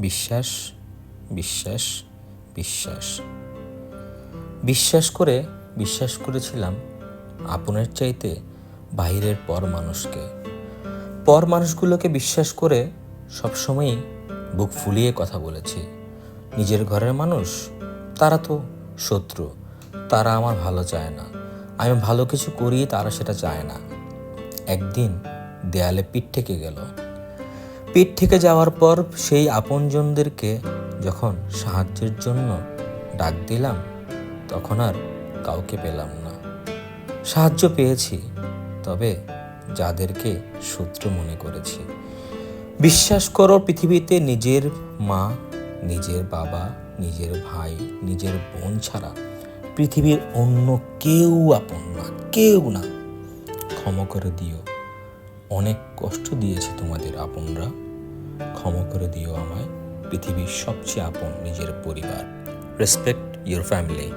বিশ্বাস বিশ্বাস বিশ্বাস। বিশ্বাস করে, বিশ্বাস করেছিলাম আপনের চাইতে বাইরের পর মানুষকে। পর মানুষগুলোকে বিশ্বাস করে সবসময়ই বুক ফুলিয়ে কথা বলেছি। নিজের ঘরের মানুষ, তারা তো শত্রু, তারা আমার ভালো চায় না। আমি ভালো কিছু করি, তারা সেটা চায় না। একদিন দেয়ালে পিঠ থেকে গেল। পিঠ থেকে যাওয়ার পর সেই আপনজনদেরকে যখন সাহায্যের জন্য ডাক দিলাম, তখন আর কাউকে পেলাম না। সাহায্য পেয়েছি, তবে যাদেরকে শত্রু মনে করেছি। বিশ্বাস করো, পৃথিবীতে নিজের মা, নিজের বাবা, নিজের ভাই, নিজের বোন ছাড়া পৃথিবীর অন্য কেউ আপন না, কেউ না। ক্ষমা করে দিও। অনেক কষ্ট দিয়েছে তোমাদের আপনরা। ক্ষমা করে দিও আমায়, পৃথিবীর সবচেয়ে আপন নিজের পরিবার। Respect your family